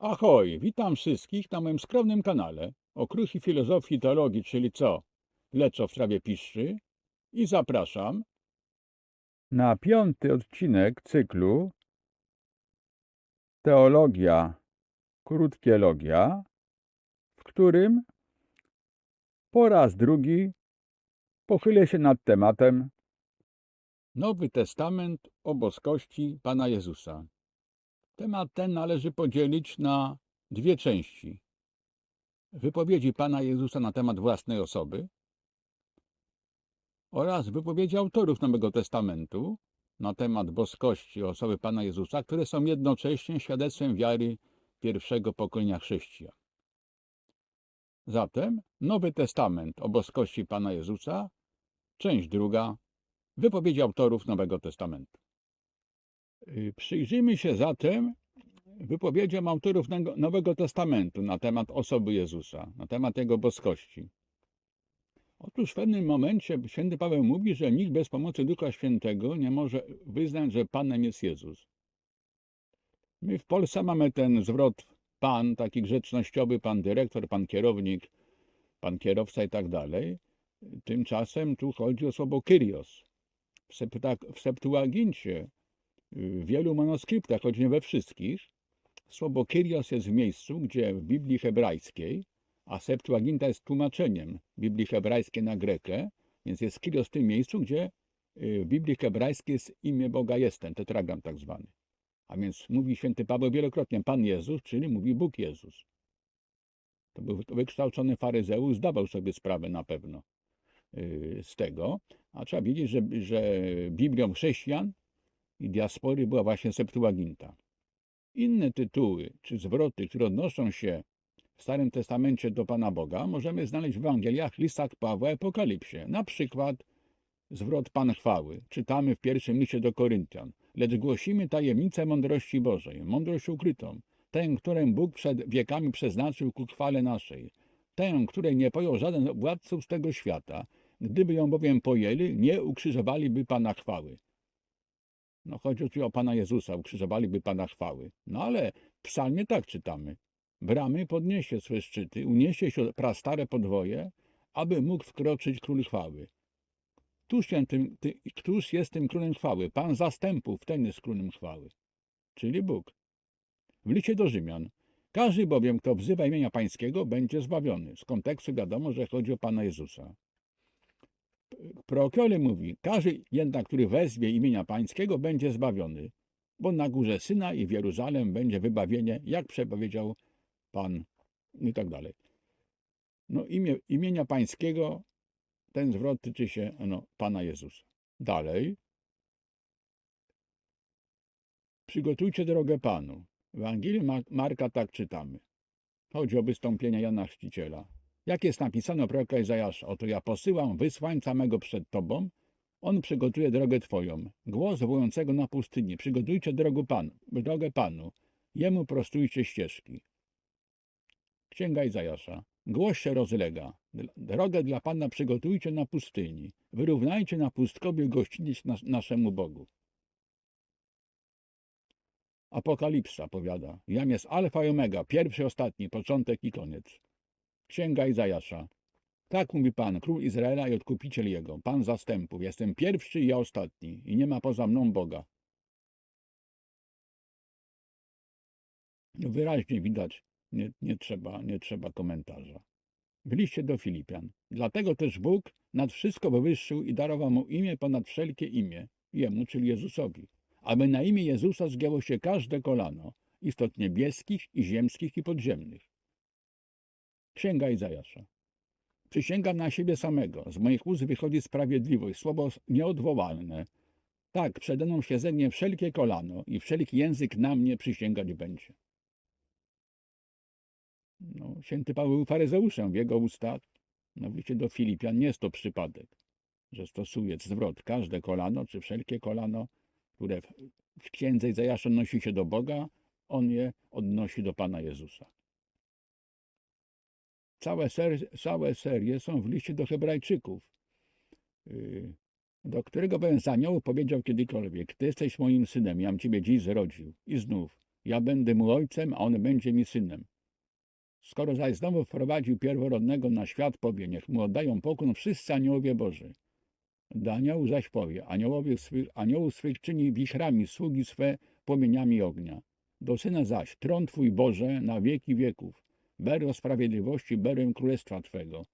Ahoj, witam wszystkich na moim skromnym kanale o kruchi filozofii i teologii, czyli co? Leczo w trawie piszczy i zapraszam na piąty odcinek cyklu Teologia, krótkie logia, w którym po raz drugi pochylę się nad tematem Nowy Testament o boskości Pana Jezusa. Temat ten należy podzielić na dwie części. Wypowiedzi Pana Jezusa na temat własnej osoby oraz wypowiedzi autorów Nowego Testamentu na temat boskości osoby Pana Jezusa, które są jednocześnie świadectwem wiary pierwszego pokolenia chrześcijan. Zatem Nowy Testament o boskości Pana Jezusa, część druga, wypowiedzi autorów Nowego Testamentu. Y, Przyjrzyjmy się zatem wypowiedziom autorów Nowego Testamentu na temat osoby Jezusa, na temat Jego boskości. Otóż w pewnym momencie święty Paweł mówi, że nikt bez pomocy Ducha Świętego nie może wyznać, że Panem jest Jezus. My w Polsce mamy ten zwrot Pan, taki grzecznościowy, Pan dyrektor, Pan kierownik, Pan kierowca i tak dalej. Tymczasem tu chodzi o słowo Kyrios. W Septuagincie w wielu manuskryptach, choć nie we wszystkich, słowo Kyrios jest w miejscu, gdzie w Biblii hebrajskiej, a Septuaginta jest tłumaczeniem Biblii hebrajskiej na grekę, więc jest Kyrios w tym miejscu, gdzie y, w Biblii hebrajskiej jest imię Boga Jestem, tetragram tak zwany. A więc mówi święty Paweł wielokrotnie Pan Jezus, czyli mówi Bóg Jezus. To był wykształcony faryzeusz, zdawał sobie sprawę na pewno y, z tego, a trzeba wiedzieć, że, że Biblią chrześcijan i diaspory była właśnie Septuaginta. Inne tytuły czy zwroty, które odnoszą się w Starym Testamencie do Pana Boga, możemy znaleźć w Ewangeliach, listach Pawła, Apokalipsie. Na przykład zwrot Pan chwały. Czytamy w pierwszym liście do Koryntian. Lecz głosimy tajemnicę mądrości Bożej, mądrość ukrytą, tę, którą Bóg przed wiekami przeznaczył ku chwale naszej, tę, której nie pojął żaden władców z tego świata. Gdyby ją bowiem pojęli, nie ukrzyżowaliby Pana chwały. No chodzi tu o Pana Jezusa, ukrzyżowaliby Pana chwały. No ale w psalmie tak czytamy. Bramy podniesie swe szczyty, uniesie się prastare podwoje, aby mógł wkroczyć król chwały. Któż, tym, ty, któż jest tym królem chwały? Pan zastępów, ten jest królem chwały. Czyli Bóg. W liście do Rzymian. Każdy bowiem, kto wzywa imienia Pańskiego, będzie zbawiony. Z kontekstu wiadomo, że chodzi o Pana Jezusa. Prokiole mówi, każdy jednak, który wezwie imienia Pańskiego, będzie zbawiony, bo na górze Syna i w Jeruzalem będzie wybawienie, jak przepowiedział Pan i tak dalej. No imię, imienia Pańskiego, ten zwrot tyczy się no, Pana Jezusa. Dalej. Przygotujcie drogę Panu. W Ewangelii Ma- Marka tak czytamy. Chodzi o wystąpienia Jana Chrzciciela. Jak jest napisane proroka Izajasza, oto ja posyłam wysłańca mego przed Tobą, on przygotuje drogę Twoją. Głos wołującego na pustyni, przygotujcie drogę Panu, drogę Panu, jemu prostujcie ścieżki. Księga Izajasza. Głos się rozlega. Drogę dla Pana przygotujcie na pustyni. Wyrównajcie na pustkowie gościniec nas, naszemu Bogu. Apokalipsa powiada. Jam jest alfa i omega, pierwszy, ostatni, początek i koniec. Księga Izajasza. Tak mówi Pan, król Izraela i odkupiciel jego, Pan zastępów. Jestem pierwszy i ja ostatni i nie ma poza mną Boga. No Wyraźnie widać, nie, nie, trzeba, nie trzeba komentarza. W liście do Filipian. Dlatego też Bóg nad wszystko wywyższył i darował mu imię ponad wszelkie imię, jemu, czyli Jezusowi, aby na imię Jezusa zgięło się każde kolano, istot niebieskich i ziemskich i podziemnych. Księga Izajasza. Przysięgam na siebie samego, z moich ust wychodzi sprawiedliwość, słowo nieodwołalne. Tak, przede mną się zegnie wszelkie kolano i wszelki język na mnie przysięgać będzie. No, święty Paweł był faryzeuszem w jego ustach. No, wiecie, do Filipian nie jest to przypadek, że stosuje zwrot każde kolano, czy wszelkie kolano, które w, księdze Izajasza odnosi się do Boga, on je odnosi do Pana Jezusa. Całe, ser, całe serie są w liście do Hebrajczyków, yy, do którego bowiem z aniołów powiedział kiedykolwiek, Ty jesteś moim synem, jam Ciebie dziś zrodził. I znów, Ja będę mu ojcem, a on będzie mi synem. Skoro zaś znowu wprowadził pierworodnego na świat, powie, niech mu oddają pokłon wszyscy aniołowie Boży. Do aniołów zaś powie, aniołowie swych, aniołów swych czyni wichrami, sługi swe płomieniami ognia. Do Syna zaś, tron Twój Boże na wieki wieków, berło sprawiedliwości, berłem królestwa Twego.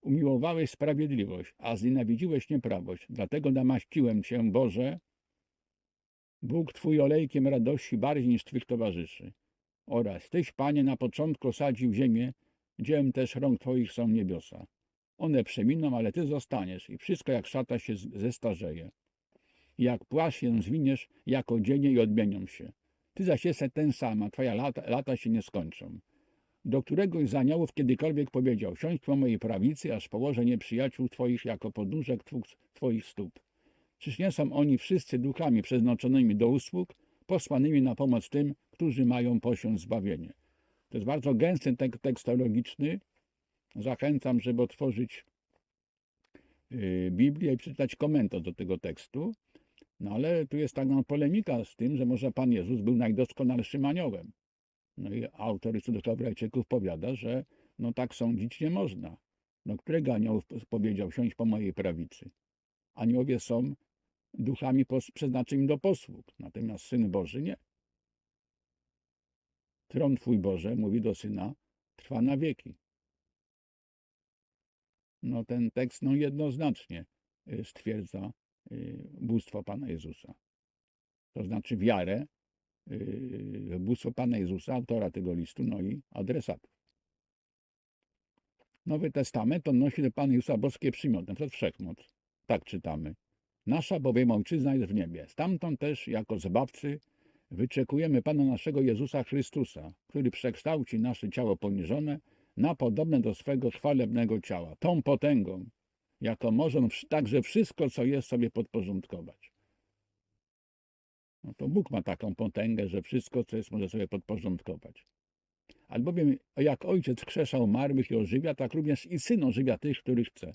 Umiłowałeś sprawiedliwość, a znienawidziłeś nieprawość, dlatego namaściłem Cię, Boże, Bóg Twój olejkiem radości bardziej niż Twych towarzyszy. Oraz Tyś, Panie, na początku osadził ziemię, dziełem też rąk Twoich są niebiosa. One przeminą, ale Ty zostaniesz i wszystko jak szata się zestarzeje. Jak płaszcz się zwiniesz, jak odzienie i odmienią się. Ty zaś jesteś ten sam, a Twoja lata, lata się nie skończą. Do któregoś z aniołów kiedykolwiek powiedział, siądź po mojej prawicy, aż położę nieprzyjaciół Twoich jako podnóżek Twoich stóp. Czyż nie są oni wszyscy duchami przeznaczonymi do usług, posłanymi na pomoc tym, którzy mają posiąść zbawienie? To jest bardzo gęsty tek- tekst teologiczny. Zachęcam, żeby otworzyć yy, Biblię i przeczytać komentarz do tego tekstu. No ale tu jest taka polemika z tym, że może Pan Jezus był najdoskonalszym aniołem. No i autor cudów Hebrajczyków powiada, że no tak sądzić nie można. No którego aniołów powiedział, siądź po mojej prawicy? Aniołowie są duchami przeznaczonymi do posług, natomiast Syn Boży nie. Tron Twój Boże, mówi do Syna, trwa na wieki. No ten tekst no jednoznacznie y, stwierdza y, bóstwo Pana Jezusa. To znaczy wiarę bóstwo Pana Jezusa, autora tego listu, no i adresatów. Nowy Testament odnosi do Pana Jezusa boskie przymioty, przed wszechmoc. Tak czytamy. Nasza bowiem Ojczyzna jest w niebie. Stamtąd też jako zbawcy wyczekujemy Pana naszego Jezusa Chrystusa, który przekształci nasze ciało poniżone na podobne do swego chwalebnego ciała, tą potęgą, jako może także wszystko, co jest sobie podporządkować. No to Bóg ma taką potęgę, że wszystko, co jest, może sobie podporządkować. Albowiem jak ojciec krzesza umarłych i ożywia, tak również i syn ożywia tych, których chce.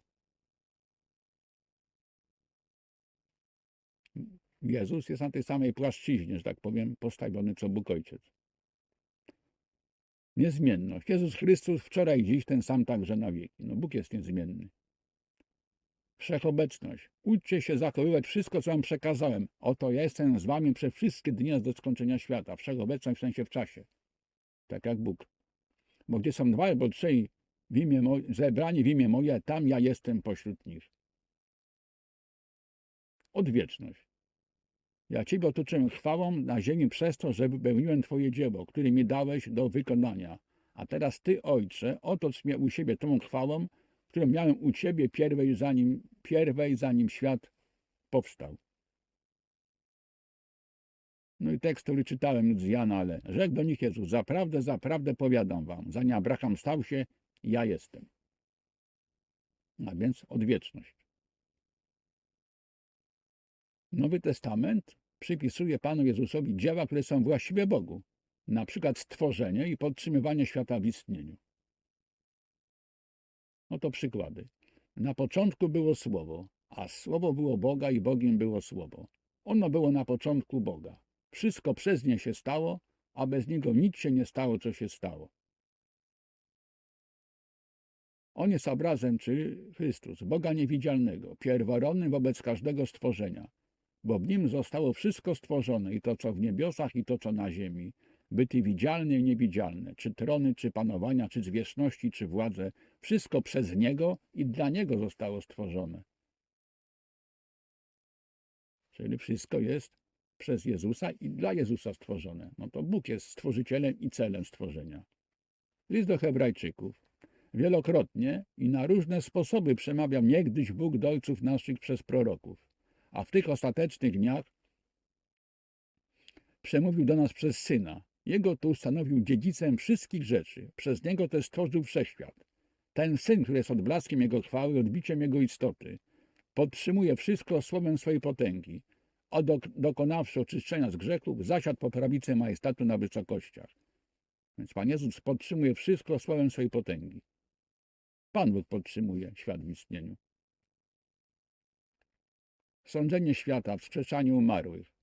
Jezus jest na tej samej płaszczyźnie, że tak powiem, postawiony co Bóg Ojciec. Niezmienność. Jezus Chrystus wczoraj, dziś ten sam także na wieki. No Bóg jest niezmienny. Wszechobecność. Uczcie się zachowywać wszystko, co wam przekazałem. Oto ja jestem z wami przez wszystkie dni aż do skończenia świata. Wszechobecność w sensie w czasie. Tak jak Bóg. Bo gdzie są dwaj albo trzej w imię zebrani w imię moje, tam ja jestem pośród nich. Odwieczność. Ja Ciebie otoczyłem chwałą na ziemi przez to, że wypełniłem Twoje dzieło, które mi dałeś do wykonania. A teraz Ty, Ojcze, otocz mnie u siebie tą chwałą, którą miałem u Ciebie pierwej, zanim, pierwej, zanim świat powstał. No i tekst, który czytałem z Jana, ale rzekł do nich Jezus, zaprawdę, zaprawdę powiadam wam, zanim Abraham stał się, ja jestem. A więc odwieczność. Nowy Testament przypisuje Panu Jezusowi dzieła, które są właściwe Bogu, na przykład stworzenie i podtrzymywanie świata w istnieniu. Oto przykłady. Na początku było Słowo, a Słowo było Boga i Bogiem było Słowo. Ono było na początku Boga. Wszystko przez nie się stało, a bez niego nic się nie stało, co się stało. On jest obrazem, czy Chrystus, Boga niewidzialnego, pierworodny wobec każdego stworzenia, bo w nim zostało wszystko stworzone, i to, co w niebiosach, i to, co na ziemi, byty widzialne i niewidzialne, czy trony, czy panowania, czy zwierzchności, czy władze, wszystko przez Niego i dla Niego zostało stworzone. Czyli wszystko jest przez Jezusa i dla Jezusa stworzone. No to Bóg jest stworzycielem i celem stworzenia. List do Hebrajczyków. Wielokrotnie i na różne sposoby przemawiał niegdyś Bóg do ojców naszych przez proroków, a w tych ostatecznych dniach przemówił do nas przez Syna. Jego tu stanowił dziedzicem wszystkich rzeczy. Przez Niego też stworzył wszechświat. Ten Syn, który jest odblaskiem Jego chwały, odbiciem Jego istoty, podtrzymuje wszystko słowem swojej potęgi, a dok- dokonawszy oczyszczenia z grzechów, zasiadł po prawicy majestatu na wysokościach. Więc Pan Jezus podtrzymuje wszystko słowem swojej potęgi. Pan Bóg podtrzymuje świat w istnieniu. Sądzenie świata, wskrzeszanie umarłych.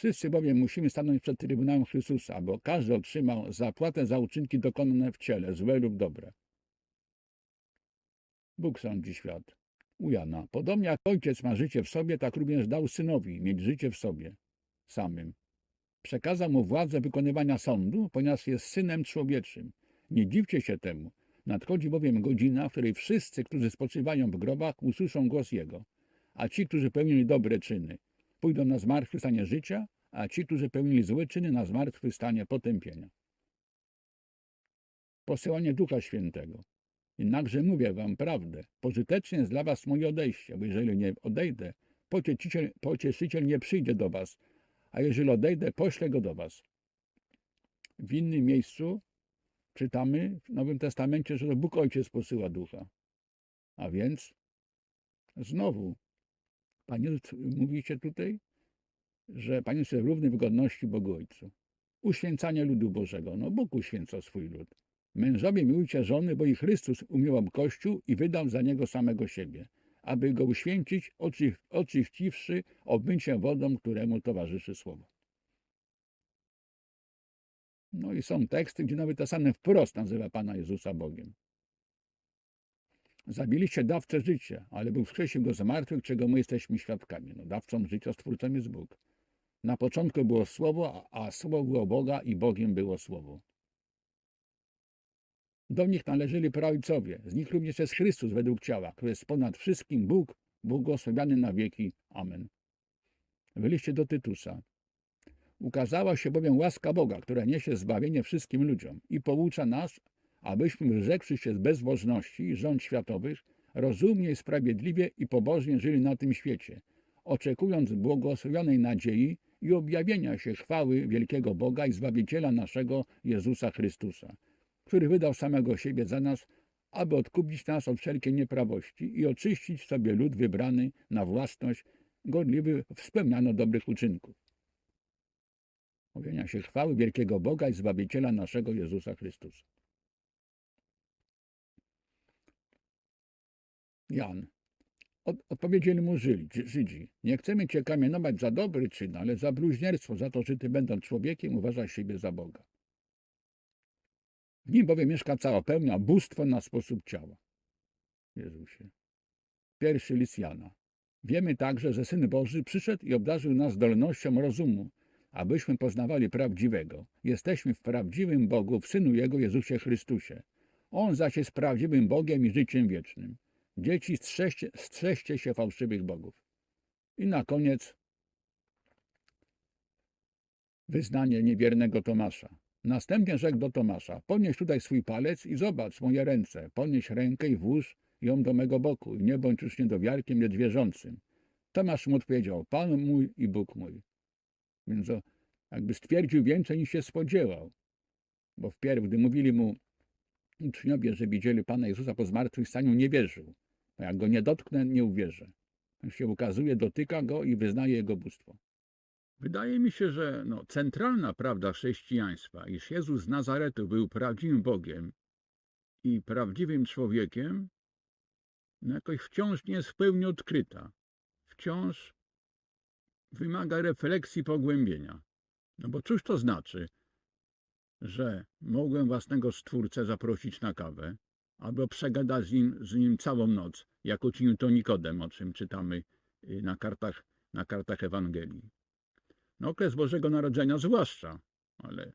Wszyscy bowiem musimy stanąć przed Trybunałem Chrystusa, bo każdy otrzymał zapłatę za uczynki dokonane w ciele, złe lub dobre. Bóg sądzi świat. U Jana. Podobnie jak ojciec ma życie w sobie, tak również dał synowi mieć życie w sobie samym. Przekazał mu władzę wykonywania sądu, ponieważ jest synem człowieczym. Nie dziwcie się temu. Nadchodzi bowiem godzina, w której wszyscy, którzy spoczywają w grobach, usłyszą głos Jego. A ci, którzy pełnili dobre czyny, pójdą na zmartwychwstanie życia, a ci, którzy pełnili złe czyny, na zmartwychwstanie potępienia. Posyłanie Ducha Świętego. Jednakże mówię wam prawdę. Pożyteczne jest dla was moje odejście, bo jeżeli nie odejdę, pocieszyciel, pocieszyciel nie przyjdzie do was, a jeżeli odejdę, poślę go do was. W innym miejscu czytamy w Nowym Testamencie, że to Bóg Ojciec posyła Ducha. A więc znowu, Panie mówicie tutaj, że Pan jest równy w godności Bogu Ojcu. Uświęcanie ludu Bożego. No Bóg uświęca swój lud. Mężowie miłujcie żony, bo i Chrystus umiłował Kościół i wydał za niego samego siebie, aby go uświęcić, oczy, oczyściwszy obmyciem wodą, któremu towarzyszy słowo. No i są teksty, gdzie Nowy Testament wprost nazywa Pana Jezusa Bogiem. Zabiliście dawcę życia, ale był wskrzesił go z martwych, czego my jesteśmy świadkami. No, dawcą życia, stwórcą jest Bóg. Na początku było Słowo, a, Słowo było Boga i Bogiem było Słowo. Do nich należeli praojcowie, z nich również jest Chrystus według ciała, który jest ponad wszystkim Bóg, błogosławiony na wieki. Amen. W do Tytusa. Ukazała się bowiem łaska Boga, która niesie zbawienie wszystkim ludziom i poucza nas, abyśmy wyrzekłszy się z bezbożności i rząd światowych, rozumnie, sprawiedliwie i pobożnie żyli na tym świecie, oczekując błogosławionej nadziei i objawienia się chwały wielkiego Boga i Zbawiciela naszego Jezusa Chrystusa, który wydał samego siebie za nas, aby odkupić nas od wszelkiej nieprawości i oczyścić sobie lud wybrany na własność, godliwy w dobrych uczynków. Objawienia się chwały wielkiego Boga i Zbawiciela naszego Jezusa Chrystusa. Jan. Od, odpowiedzieli mu Żydzi. Nie chcemy cię kamienować za dobry czyn, ale za bluźnierstwo, za to, że ty będąc człowiekiem uważasz siebie za Boga. W nim bowiem mieszka cała pełnia bóstwo na sposób ciała. Jezusie. Pierwszy list Jana. Wiemy także, że Syn Boży przyszedł i obdarzył nas zdolnością rozumu, abyśmy poznawali prawdziwego. Jesteśmy w prawdziwym Bogu, w Synu Jego Jezusie Chrystusie. On zaś jest prawdziwym Bogiem i życiem wiecznym. Dzieci, strzeżcie, strzeżcie się fałszywych bogów. I na koniec wyznanie niewiernego Tomasza. Następnie rzekł do Tomasza, podnieś tutaj swój palec i zobacz moje ręce. Podnieś rękę i włóż ją do mego boku i nie bądź już niedowiarkiem, lecz wierzącym. Tomasz mu odpowiedział, Pan mój i Bóg mój. Więc jakby stwierdził więcej niż się spodziewał. Bo wpierw, gdy mówili mu uczniowie, że widzieli Pana Jezusa po zmartwychwstaniu, nie wierzył. Jak go nie dotknę, nie uwierzę. On się ukazuje, dotyka go i wyznaje jego bóstwo. Wydaje mi się, że no, centralna prawda chrześcijaństwa, iż Jezus z Nazaretu był prawdziwym Bogiem i prawdziwym człowiekiem, no jakoś wciąż nie jest w pełni odkryta. Wciąż wymaga refleksji, pogłębienia. No bo cóż to znaczy, że mogłem własnego Stwórcę zaprosić na kawę, albo przegadać z nim, z nim całą noc, jak uczynił to Nikodem, o czym czytamy y, na kartach, na kartach Ewangelii. No, okres Bożego Narodzenia zwłaszcza, ale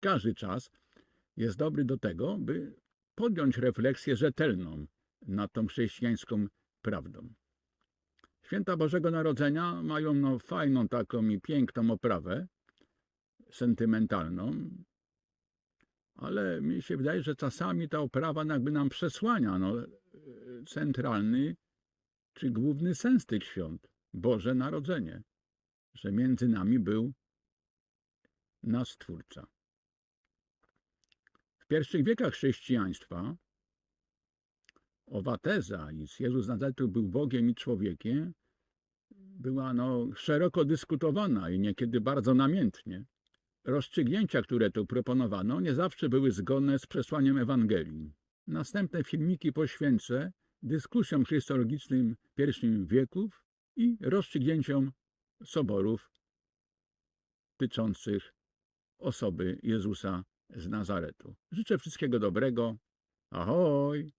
każdy czas jest dobry do tego, by podjąć refleksję rzetelną nad tą chrześcijańską prawdą. Święta Bożego Narodzenia mają no, fajną taką i piękną oprawę sentymentalną, ale mi się wydaje, że czasami ta oprawa jakby nam przesłania no, centralny czy główny sens tych świąt Boże Narodzenie, że między nami był nasz Stwórca. W pierwszych wiekach chrześcijaństwa owa teza, iż Jezus Nazaretu był Bogiem i człowiekiem, była no, szeroko dyskutowana i niekiedy bardzo namiętnie. Rozstrzygnięcia, które tu proponowano, nie zawsze były zgodne z przesłaniem Ewangelii. Następne filmiki poświęcę dyskusjom chrystologicznym pierwszych wieków i rozstrzygnięciom soborów dotyczących osoby Jezusa z Nazaretu. Życzę wszystkiego dobrego. Ahoj!